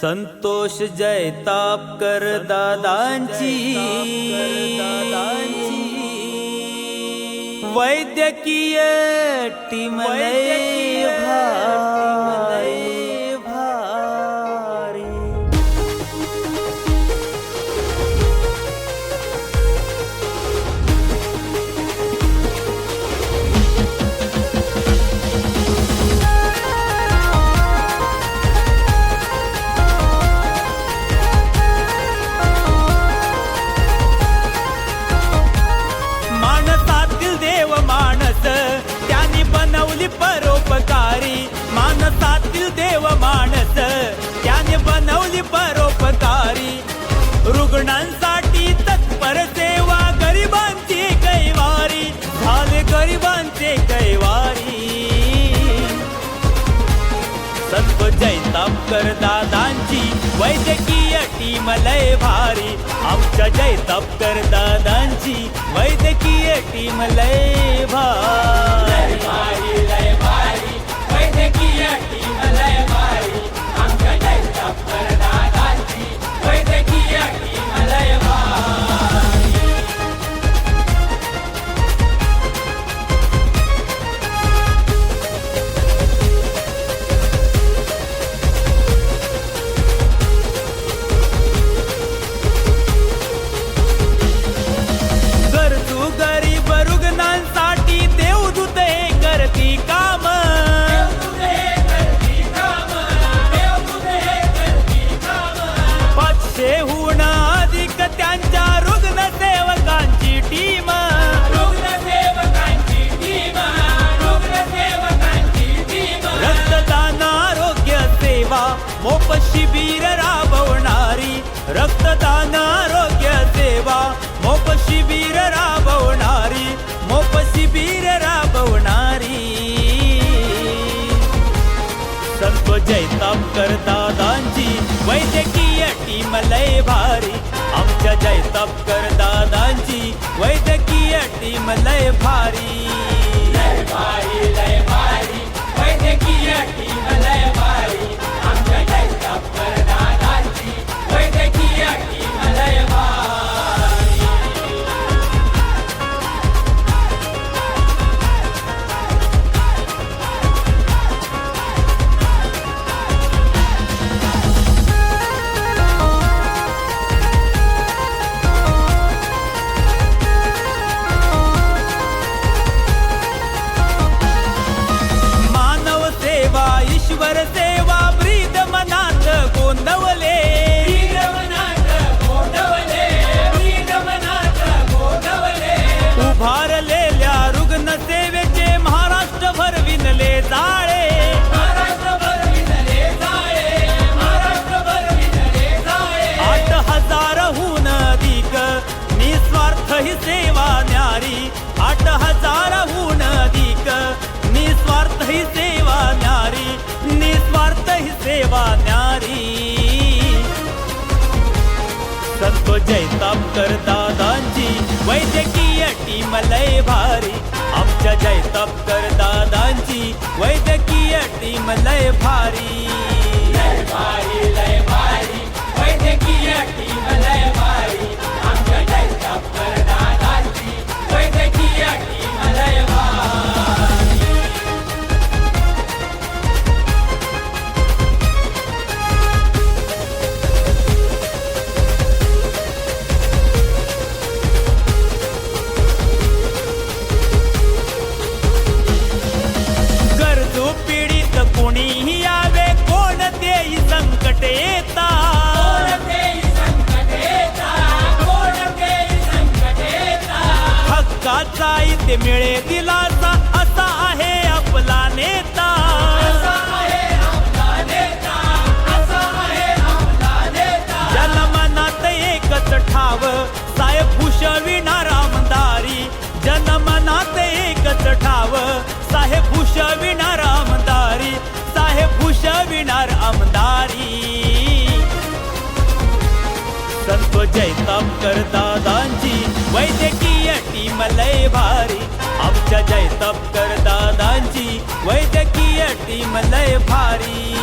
संतोष जयतापकर दादांची. वैद्यकीय टीम बनवली परोपकारी. रुग्णांसाठी तत्पर सेवा गरिबांची कैवारी. झाले गरिबांचे कैवारी. सत्व जैतापकर दादांची वैद्यकीय टीम लय भारी. आमच्या जैतापकर दादांची वैद्यकीय टीम लय रक्तदान आरोग्य सेवा. मोप शिबिर राबवणारी मोप शिबिर राबवणारी. सर्व जयतापकर दादांची वैद्यकीय टीम लय भारी. आमच्या जयतापकर दादांची वैद्यकीय टीम लय भारी लय भारी लय भारी. संत जयतापकर दादांची वैद्यकीय टीम लय भारी. आमच्या जयतापकर दादांची वैद्यकीय टीम लय भारी. लय भारी लय भारी. वैद्यकीय टीम इथे मिळे दिलासा असा आहे आपला नेता. जनमनात एकच ठाव साहेब भूषविणार आमदारी जनमनात एकच ठाव साहेब भूषविणार आमदारी साहेब भूषविणार आमदारी संत जयतापकर दादांची वैद्यकीय टीम लय भारी. आमच्या जयतापकर दादांची वैद्यकीय टीम लय भारी.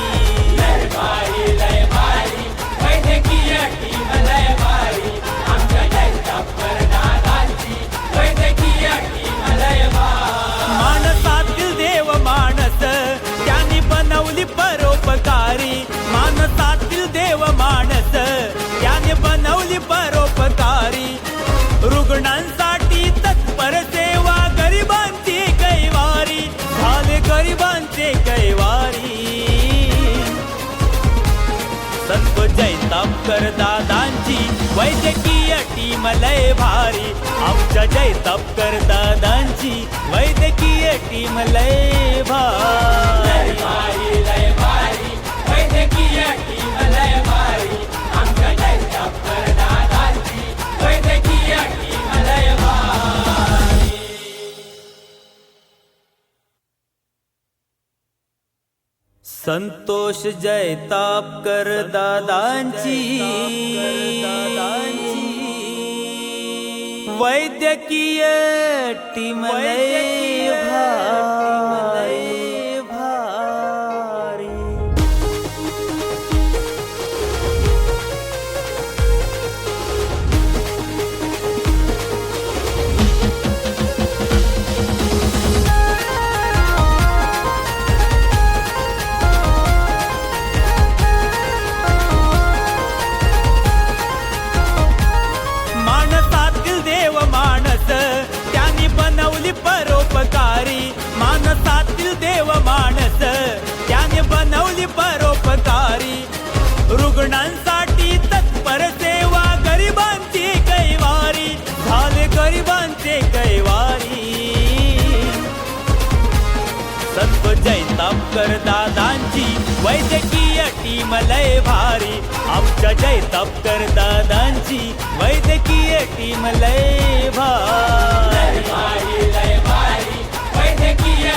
लय भारी लय भारी. वैद्यकीय टीम लय भारी. आमच्या जैतापूर दादांची वैद्यकीय टीम लय भारी. माणसातील देव माणस त्यांनी बनवली परोपकारी. माणसातील देव माणस त्याने बनवली परोपकारी झाले गरिबांचे कैवारी संत जैतापकर दादांची वैद्यकीय टीम लय भारी। आमच्या जैतापकर दादांची वैद्यकीय टीम लय भारी लय भारी। संतोष जयतापकर दादांची। वैद्यकीय टीम जैतापकर दादांची वैद्यकीय टीम लय भारी. आमच्या जैतापकर दादांची. वैद्यकीय टीम लय भारी. लय भारी वैद्यकीय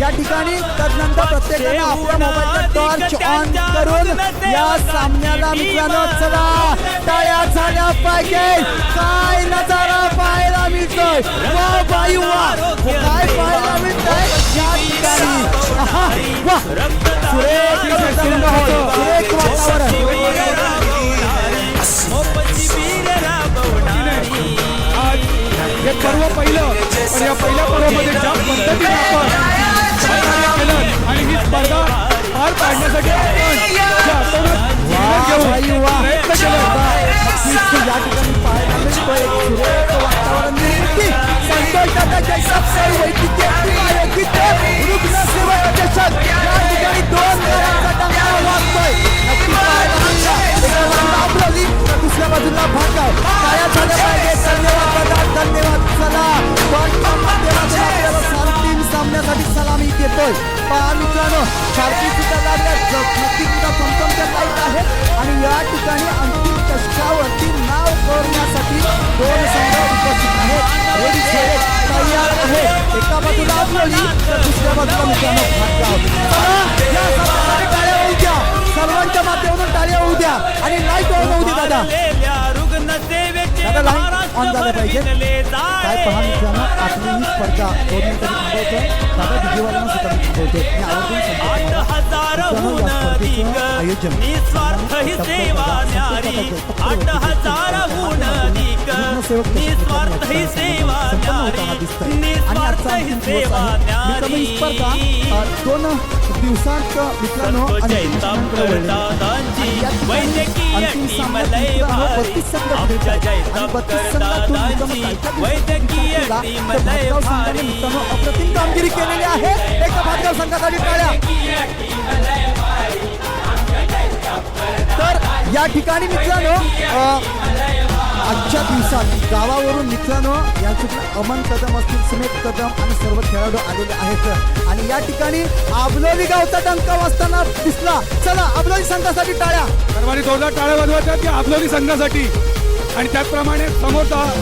या ठिकाणी तदनंतर प्रत्येकानं आपल्या मोबाईलचा टॉर्च ऑन करून या सामन्याला मित्रांनो चला टाळ्या झाल्या पाहिजे. काय नजारा पाहायला मिळतोय? वा बाई वा. काय पाहायला मिळतंय? या ठिकाणी. वा. सुरेख सुरेख वातावरण. हे पर्व पहिलं. पण या पहिल्या पर्वामध्ये ज्या पद्धतीने आपण आणि ही स्पर्धा पार पाडण्यासाठी आपण ज्या आतोनात वा जीवन घेऊन बाई वा प्रयत्न केले नक्कीच या ठिकाणी पाहायला मिळतोय एक सुरेख वातावरण निर्मिती संतोष दादा जैसापसाई वैद्यकीय टीम आयोजित रुग्णसेवा स्टेशन या ठिकाणी दोन घरांचा पहा मित्रांनो छाती सुद्धा लागल्या नक्की सुद्धा चमचमच्या लाइट आहे आणि या ठिकाणी अंतिम कष्टावरती नाव करण्यासाठी दोन संघ उपस्थित आहेत. तयार आहे. एका बाजूला आपली तर दुसऱ्या बाजूला मित्रांनो टाळ्या होऊ द्या. सर्वांच्या माध्यमातून टाळ्या होऊ द्या. आणि लाइट ऑन होऊ दे दादा. दादा लाईन ऑन झालं पाहिजे काय. पहा मित्रांनो आपली ही स्पर्धा दोन थांबवतोय दादा विजयवाल्यांना सुद्धा थांबवतोय मी अधिक आयोजन ही अधिक निस्वार्थ ही ही ही स्पर्धा दोन दिवसांत मित्रांनो आणि या ठिकाणी वैद्यकीय अंतिम टीम सामन्यात लय मित्रांनो भारी. 32 संघ आमच्या खेळतात. आणि जैतापकर 32 संघातून मित्रांनो दादांची कालच्या दिवशी वैद्यकीय टीम लय भारी. अप्रतिम कामगिरी केलेली आहे. एका भातगाव संघासाठी टाळ्या. तर या ठिकाणी मित्रांनो आजच्या दिवसात गावावरून मित्रांनो या ठिकाणी अमन कदम असतील सुमेध कदम आणि सर्व खेळाडू आलेले आहेत. आणि या ठिकाणी आबलोली गावचा डंका वाजताना दिसला. चला आबलोली संघासाठी टाळ्या. सर्वांनी जोरदार टाळ्या वाजवायच्या की आपलोली संघासाठी. आणि त्याचप्रमाणे समोरचा.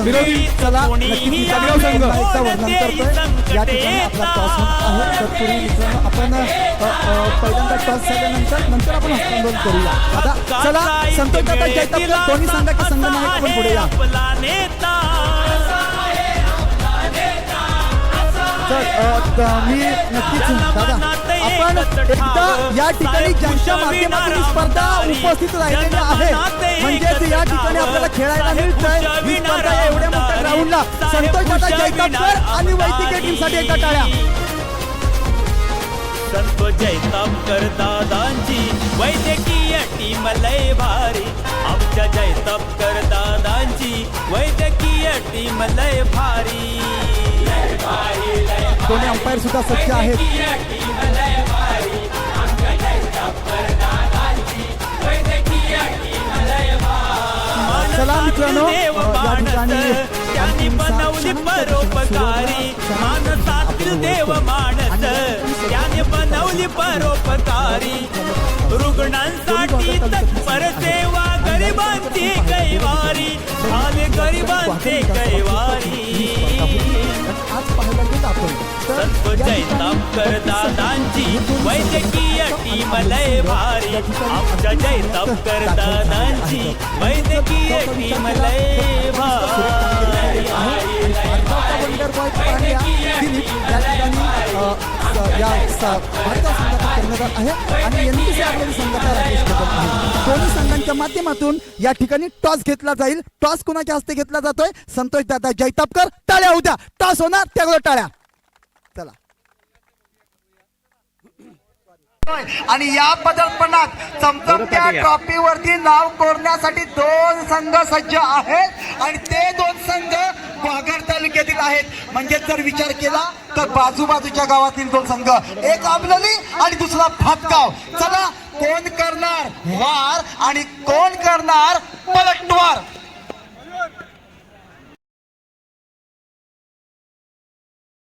विरोधी चला कोणीही नक्कीच सगळा संघ. एकदा वर्णन करतोय या ठिकाणी आपला टॉस होत आहे. तत्पूर्वी मित्रांनो आपण अ, अ, पहिल्यांदा टॉस झाल्यानंतर नंतर आपण हस्तांदोलन करूया. आता चला संतोष दादा जैतापकर दोन्ही संघाचे संघनायक आपण पुढे या. आपला नेता. तर मी नक्कीच दादा. या ठिकाणी ज्यांच्या माध्यमातून स्पर्धा उपस्थित राहिलेली आहे. म्हणजेच या ठिकाणी आपल्याला खेळायला मिळतंय. ही स्पर्धा एवढ्या मोठ्या ग्राउंडला संतोष दादा जैतापकर आणि वैद्यकीय टीमसाठी एकदा टाळ्या. संत जयतापकर दादांची वैद्यकीय टीम लय भारी. आमच्या जयतापकर दादांची वैद्यकीय टीम लय भारी. दोन्ही अंपायर सुद्धा सज्ज आहेत. चला मित्रांनो या ठिकाणी त्यांनी बनवली परोपकारी. माणसातील देव माणस त्याने बनवली परोपकारी. रुग्णांसाठी तत्पर सेवा गरिबांची कैवारी. झाले गरिबांचे कैवारी. आज पाहायला गेलं आपण तर संत या ठिकाणी जयतापकर दादांची वैद्यकीय लय भारी. आमच्या जयतापकर दादांची वैद्यकीय टीम लय भारी. वंडरबॉय पांड्या दिलीप या ठिकाणी अ, स- या स- आणि एन आपल्याला संघाचा राकेश दोन्ही संघांच्या माध्यमातून या ठिकाणी टॉस घेतला जाईल टॉस कोणाच्या हस्ते घेतला जातोय संतोष दादा जैतापकर टाळ्या उद्या टॉस होणार त्यागलो टाळ्या चला आणि या पदार्पणात चमचमत्या ट्रॉफीवरती नाव कोरण्यासाठी दोन संघ सज्ज आहेत. आणि ते दोन संघ वाघर तालुक्यातील आहेत. म्हणजे जर विचार केला तर बाजूबाजूच्या गावातील दोन संघ. एक आबलली आणि दुसरा भातगाव. चला कोण करणार वार आणि कोण करणार पलटवार?